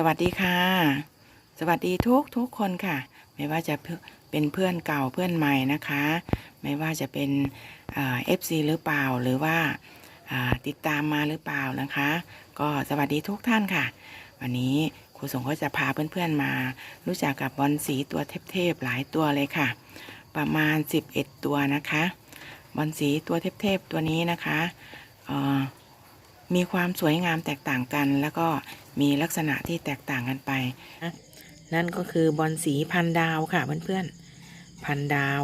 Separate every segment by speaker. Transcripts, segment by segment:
Speaker 1: สวัสดีค่ะ สวัสดีทุกทุกคนค่ะ ไม่ว่าจะเป็นเพื่อนเก่าเพื่อนใหม่นะคะ ไม่ว่าจะเป็นเอฟซีหรือเปล่าหรือว่าาติดตามมาหรือเปล่านะคะ ก็สวัสดีทุกท่านค่ะ วันนี้ครูสงก็จะพาเพื่อนๆมา รู้จักกับบอลสีตัวเทพๆหลายตัวเลยค่ะ ประมาณ 11 ตัวนะคะ บอลสีตัวเทพๆตัวนี้นะคะ มีความสวยงามแตกต่างกัน แล้วก็มีลักษณะที่แตกต่างกันไป นั่นก็คือบอลสีพันดาวค่ะเพื่อนๆ พันดาว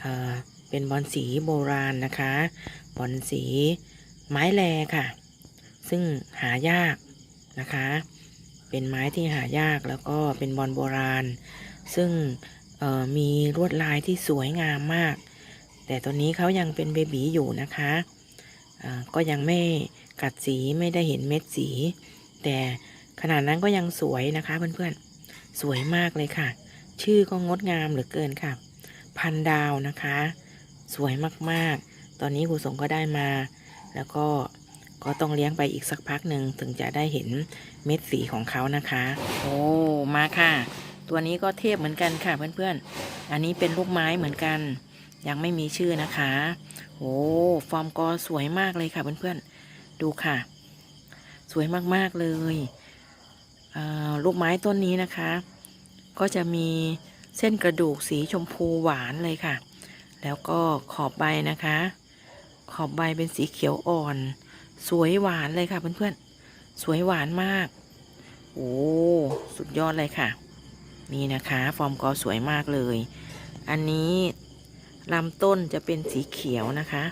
Speaker 1: เอ่อเป็นบอลสีโบราณนะคะ บอลสีไม้แลค่ะ ซึ่งหายากนะคะ เป็นไม้ที่หายากแล้วก็เป็นบอลโบราณ ซึ่งเอ่อมีลวดลายที่สวยงามมาก แต่ตอนนี้เขายังเป็นเบบีอยู่นะคะเอ่อก็ยังไม่ กัดสีไม่ได้เห็นเม็ดสี แต่ขนาดนั้นก็ยังสวยนะคะเพื่อนๆ สวยมากเลยค่ะ ชื่อก็งดงามเหลือเกินค่ะ พันดาวนะคะ สวยมากๆ ตอนนี้ครูสงก็ได้มา แล้วก็ก็ต้องเลี้ยงไปอีกสักพักหนึ่งถึงจะได้เห็นเม็ดสีของเขานะคะ โอ้มาค่ะ ตัวนี้ก็เทพเหมือนกันค่ะเพื่อนๆ อันนี้เป็นลูกไม้เหมือนกัน ยังไม่มีชื่อนะคะ โอ้ฟอร์มกอสวยมากเลยค่ะเพื่อนๆ ดูค่ะ สวยมากๆเลยลูกไม้ต้นนี้นะคะ ก็จะมีเส้นกระดูกสีชมพูหวานเลยค่ะ แล้วก็ขอบใบนะคะ ขอบใบเป็นสีเขียวอ่อน สวยหวานเลยค่ะเพื่อนๆ สวยหวานมาก โอ้ สุดยอดเลยค่ะ นี่นะคะ ฟอร์มกอสวยมากเลย อันนี้ลำต้นจะเป็นสีเขียวนะคะ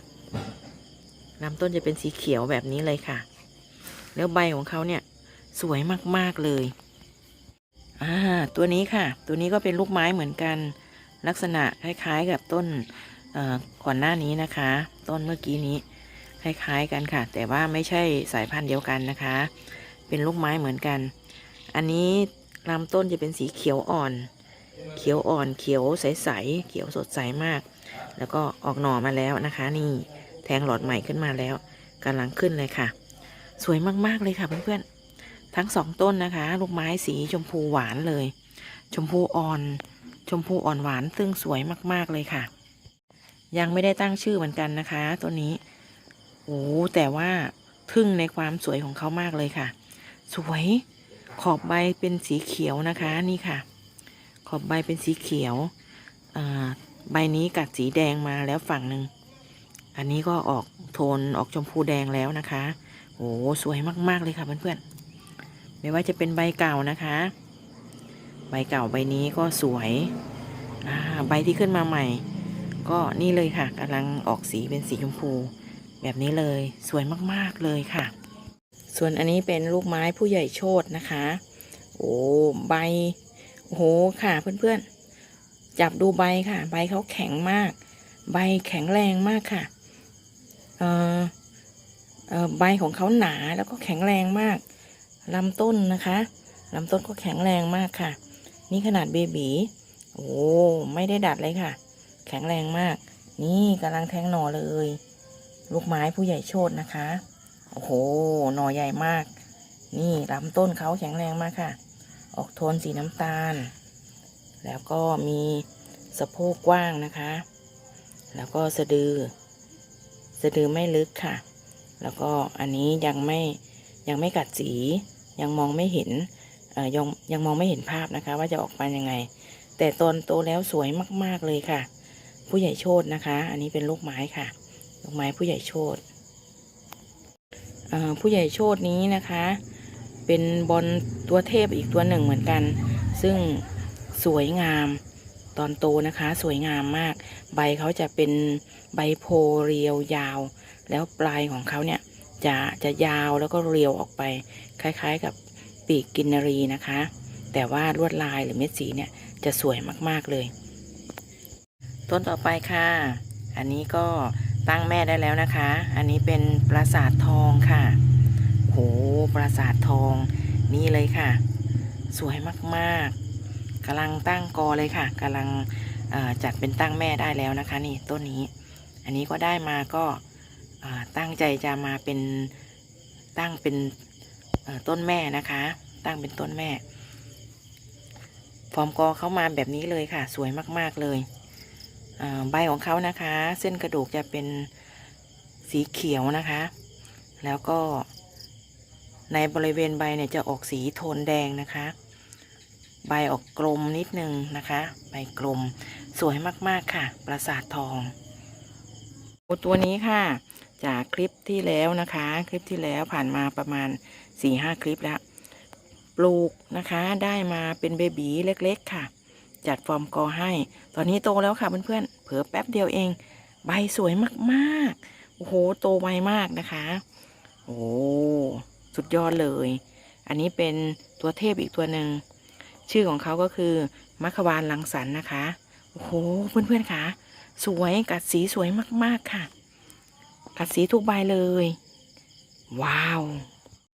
Speaker 1: ลำต้นจะเป็นสีเขียวแบบนี้เลยค่ะ แล้วใบของเขาเนี่ยสวยมากๆเลย อ่า ตัวนี้ค่ะ ตัวนี้ก็เป็นลูกไม้เหมือนกัน ลักษณะคล้ายๆกับต้นก่อนหน้านี้นะคะ ต้นเมื่อกี้นี้คล้ายๆกันค่ะ แต่ว่าไม่ใช่สายพันธุ์เดียวกันนะคะ เป็นลูกไม้เหมือนกัน อันนี้ลำต้นจะเป็นสีเขียวอ่อน เขียวอ่อน เขียวใสๆ เขียวสดใสมาก แล้วก็ออกหน่อมาแล้วนะคะ นี่ แทงหลอดใหม่ขึ้นมาแล้วกำลังขึ้นเลยค่ะ สวยมากๆเลยค่ะเพื่อนๆ ทั้งสองต้นนะคะ ลูกไม้สีชมพูหวานเลย ชมพูอ่อน ชมพูอ่อนหวานซึ่งสวยมากๆเลยค่ะ ยังไม่ได้ตั้งชื่อเหมือนกันนะคะต้นนี้โอ้แต่ว่าทึ่งในความสวยของเขามากเลยค่ะ สวยขอบใบเป็นสีเขียวนะคะนี่ค่ะ ขอบใบเป็นสีเขียวใบนี้กัดสีแดงมาแล้วฝั่งหนึ่ง อันนี้ก็ออกโทนออกชมพูแดงแล้วนะคะโอ้สวยมากๆเลยค่ะเพื่อนๆ ไม่ว่าจะเป็นใบเก่านะคะ ใบเก่าใบนี้ก็สวยใบที่ขึ้นมาใหม่ ก็นี่เลยค่ะกำลังออกสีเป็นสีชมพู แบบนี้เลยสวยมากๆเลยค่ะ ส่วนอันนี้เป็นลูกไม้ผู้ใหญ่โชตนะคะ โอ้ใบโอ้โหค่ะเพื่อนๆ จับดูใบค่ะ ใบเขาแข็งมาก ใบแข็งแรงมากค่ะ ใบของเขาหนาแล้วก็แข็งแรงมากลำต้นนะคะลำต้นก็แข็งแรงมากค่ะ นี่ขนาดเบบีโอ้ไม่ได้ดัดเลยค่ะ แข็งแรงมาก นี่กำลังแทงหน่อเลย ลูกไม้ผู้ใหญ่โชตนะคะ โอ้โหหน่อใหญ่มาก นี่ลำต้นเขาแข็งแรงมากค่ะ ออกโทนสีน้ำตาล แล้วก็มีสะโพกกว้างนะคะ แล้วก็สะดือ สะดือไม่ลึกค่ะ แล้วก็อันนี้ยังไม่ยังไม่กัดสี ยังมองไม่เห็นยังยังมองไม่เห็นภาพนะคะ ว่าจะออกมายังไง แต่ตอนโตแล้วสวยมาก ๆ เลยค่ะ ผู้ใหญ่โชตนะคะ อันนี้เป็นลูกไม้ค่ะ ลูกไม้ผู้ใหญ่โชตเอ่อผู้ใหญ่โชตนี้นะคะ เป็นบอลตัวเทพอีกตัวหนึ่งเหมือนกัน ซึ่งสวยงาม ตอนโตนะคะ สวยงามมาก ใบเขาจะเป็นใบโพเรียวยาว แล้วปลายของเขาเนี่ยจะจะยาวแล้วก็เรียวออกไป คล้ายๆกับปีกกินนรีนะคะ แต่ว่าลวดลายหรือเม็ดสีเนี่ยจะสวยมากๆเลย ต้นต่อไปค่ะ อันนี้ก็ตั้งแม่ได้แล้วนะคะ อันนี้เป็นปราสาททองค่ะโหปราสาททองนี่เลยค่ะ สวยมากๆ กำลังตั้งกอเลยค่ะกำลังจัดเป็นตั้งแม่ได้แล้วนะคะ นี่ต้นนี้ อันนี้ก็ได้มาก็ตั้งใจจะมาเป็นตั้งเป็นต้นแม่นะคะ ตั้งเป็นต้นแม่ ฟอร์มกอเข้ามาแบบนี้เลยค่ะ สวยมากๆเลยใบของเขานะคะ เส้นกระดูกจะเป็นสีเขียวนะคะ แล้วก็ในบริเวณใบเนี่ยจะออกสีโทนแดงนะคะ ใบออกกลมนิดนึงนะคะ ใบกลม สวยมากๆค่ะ ปราสาททองตัวนี้ค่ะ จากคลิปที่แล้วนะคะ คลิปที่แล้วผ่านมาประมาณ4ี่ห้าคลิปแล้ว ปลูกนะคะได้มาเป็นเบบีเล็กๆค่ะ จัดฟอร์มกอให้ ตอนนี้โตแล้วค่ะเพื่อนๆเผลอแป๊บเดียวเอง ใบสวยมากๆโอ้โหโตไวมากนะคะ โอ้สุดยอดเลย อันนี้เป็นตัวเทพอีกตัวหนึ่ง ชื่อของเขาก็คือมัคควานลังสรรนะคะ โอ้โห เพื่อนๆค่ะ สวยกัดสีสวยมากๆค่ะ กัดสีทุกใบเลย ว้าว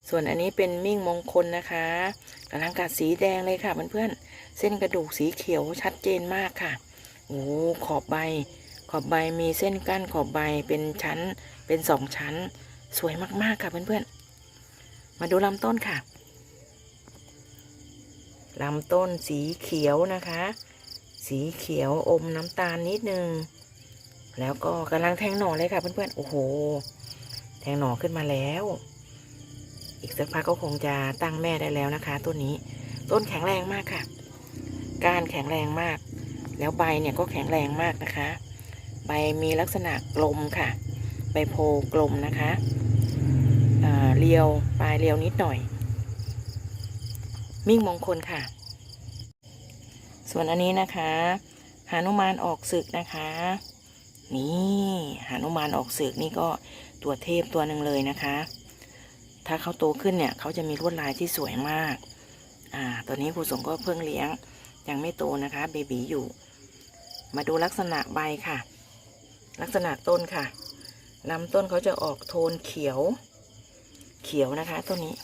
Speaker 1: ส่วนอันนี้เป็นมิ่งมงคลนะคะกำลังกัดสีแดงเลยค่ะเพื่อนๆ เส้นกระดูกสีเขียวชัดเจนมากค่ะ โอ้ขอบใบ ขอบใบมีเส้นกั้นขอบใบเป็นชั้น เป็นสองชั้น สวยมากๆค่ะเพื่อนๆ มาดูลำต้นค่ะ ลำต้นสีเขียวนะคะ สีเขียวอมน้ำตาลนิดนึง แล้วก็กำลังแทงหน่อเลยค่ะเพื่อนๆ โอ้โห แทงหน่อขึ้นมาแล้ว อีกสักพักก็คงจะตั้งแม่ได้แล้วนะคะต้นนี้ ต้นแข็งแรงมากค่ะก้านแข็งแรงมาก แล้วใบเนี่ยก็แข็งแรงมากนะคะ ใบมีลักษณะกลมค่ะ ใบโพกลมนะคะเรียวปลายเรียวนิดหน่อย มิ่งมงคลค่ะ ส่วนอันนี้นะคะหานุมานออกศึกนะคะ นี่หานุมานออกศึกนี่ก็ตัวเทพตัวหนึ่งเลยนะคะ ถ้าเขาโตขึ้นเนี่ยเขาจะมีลวดลายที่สวยมาก อ่าตัวนี้ครูสงก็เพิ่งเลี้ยงยังไม่โตนะคะเบบีอยู่ มาดูลักษณะใบค่ะ ลักษณะต้นค่ะลำต้นเขาจะออกโทนเขียว เขียวนะคะต้นนี้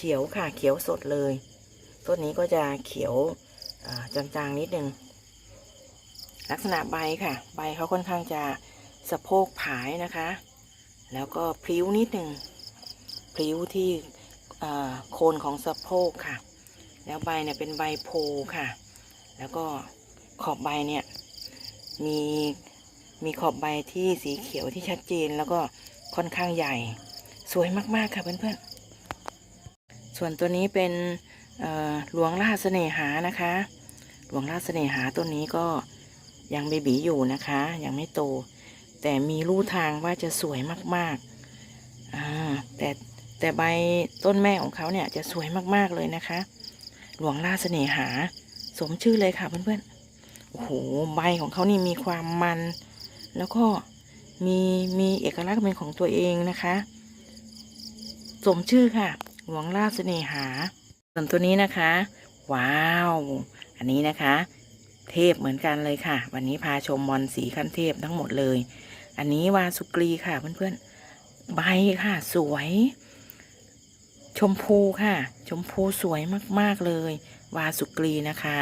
Speaker 1: เขียวค่ะเขียวสดเลย ต้นนี้ก็จะเขียวจางๆนิดนึงลักษณะใบค่ะ ใบเขาค่อนข้างจะสะโพกผายนะคะ แล้วก็พลิ้วนิดหนึ่งพลิ้วที่โคนของสะโพกค่ะ แล้วใบเนี่ยเป็นใบโพค่ะ แล้วก็ขอบใบเนี่ยมีมีขอบใบที่สีเขียวที่ชัดเจน แล้วก็ค่อนข้างใหญ่ สวยมากๆค่ะเพื่อนๆ ส่วนตัวนี้เป็นหลวงราชเสน่หานะคะ หลวงราชเสน่หาต้นนี้ก็ยังเบบีอยู่นะคะ ยังไม่โต แต่มีรูทางว่าจะสวยมากๆาแต่แต่ใบต้นแม่ของเขาเนี่ยจะสวยมากๆเลยนะคะ หลวงราชเสน่หา สมชื่อเลยค่ะเพื่อนๆ โอ้โหใบของเขานี่มีความมัน แล้วก็มีมีเอกลักษณ์เป็นของตัวเองนะคะ สมชื่อค่ะ หลวงราชเสน่หา ส่วนตัวนี้นะคะ ว้าว อันนี้นะคะ เทพเหมือนกันเลยค่ะ วันนี้พาชมมอนสีขั้นเทพทั้งหมดเลย อันนี้วาสุกรีค่ะเพื่อนๆใบค่ะ สวย ชมพูค่ะ ชมพูสวยมากๆเลย วาสุกรีนะคะ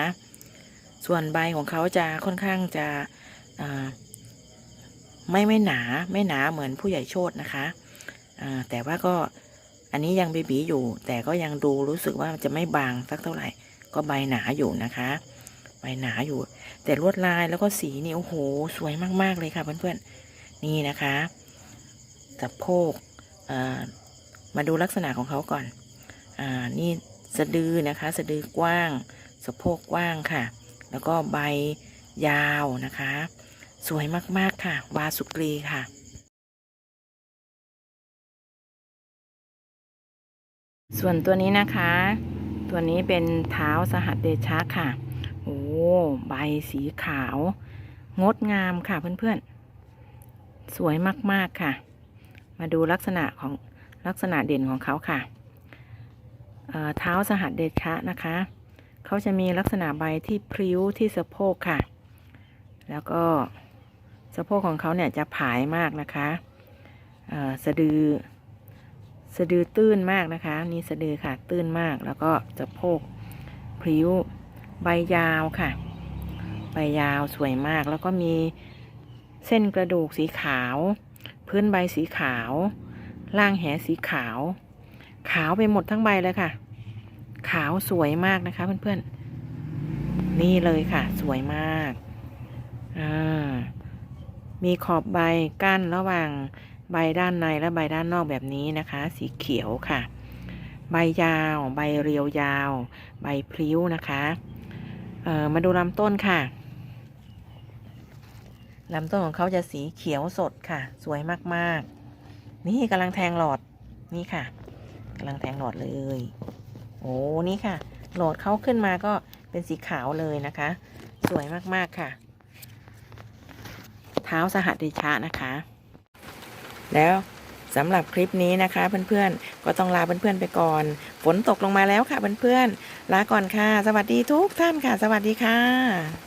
Speaker 1: ส่วนใบของเขาจะค่อนข้างจะไม่ไม่หนาไม่หนาเหมือนผู้ใหญ่โชตนะคะแต่ว่าก็ อันนี้ยังเบบีอยู่ แต่ก็ยังดูรู้สึกว่าจะไม่บางสักเท่าไหร่ ก็ใบหนาอยู่นะคะ ใบหนาอยู่ แต่ลวดลายแล้วก็สีนี่โอ้โหสวยมาก ๆ เลยค่ะเพื่อนๆ นี่นะคะสะโพกอ่ามาดูลักษณะของเขาก่อนอ่านี่สะดือนะคะ สะดือกว้างสะโพกกว้างค่ะ แล้วก็ใบยาวนะคะ สวยมากๆค่ะ วาสุกรีค่ะ ส่วนตัวนี้นะคะ ตัวนี้เป็นเท้าสหัสเดชะค่ะ โอ้ ใบสีขาว งดงามค่ะเพื่อนๆ สวยมากๆค่ะ มาดูลักษณะของลักษณะเด่นของเขาค่ะเอ่อเท้าสหัสเดชะนะคะ เขาจะมีลักษณะใบที่พริ้วที่สะโพกค่ะ แล้วก็สะโพกของเขาเนี่ยจะผายมากนะคะเอ่อสะดือ สะดือตื้นมากนะคะ นี่สะดือค่ะตื้นมากแล้วก็สะโพกพริ้วใบยาวค่ะ ใบยาวสวยมากแล้วก็มีเส้นกระดูกสีขาว พื้นใบสีขาว ล่างแหสีขาว ขาวไปหมดทั้งใบเลยค่ะ ขาวสวยมากนะคะ เพื่อนๆ นี่เลยค่ะ สวยมาก อ่า มีขอบใบกั้นระหว่าง ใบด้านในและใบด้านนอกแบบนี้นะคะ สีเขียวค่ะ ใบยาว ใบเรียวยาว ใบพลิ้วนะคะมาดูลำต้นค่ะลำต้นของเขาจะสีเขียวสดค่ะ สวยมากๆ นี่กำลังแทงหลอดนี่ค่ะกำลังแทงหลอดเลย โอ้นี่ค่ะ หลอดเขาขึ้นมาก็เป็นสีขาวเลยนะคะ สวยมากๆค่ะ เท้าสหัสดิชะนะคะ แล้วสำหรับคลิปนี้นะคะเพื่อนๆ ก็ต้องลาเพื่อนๆไปก่อน ฝนตกลงมาแล้วค่ะเพื่อนๆ ลาก่อนค่ะ สวัสดีทุกท่านค่ะ สวัสดีค่ะ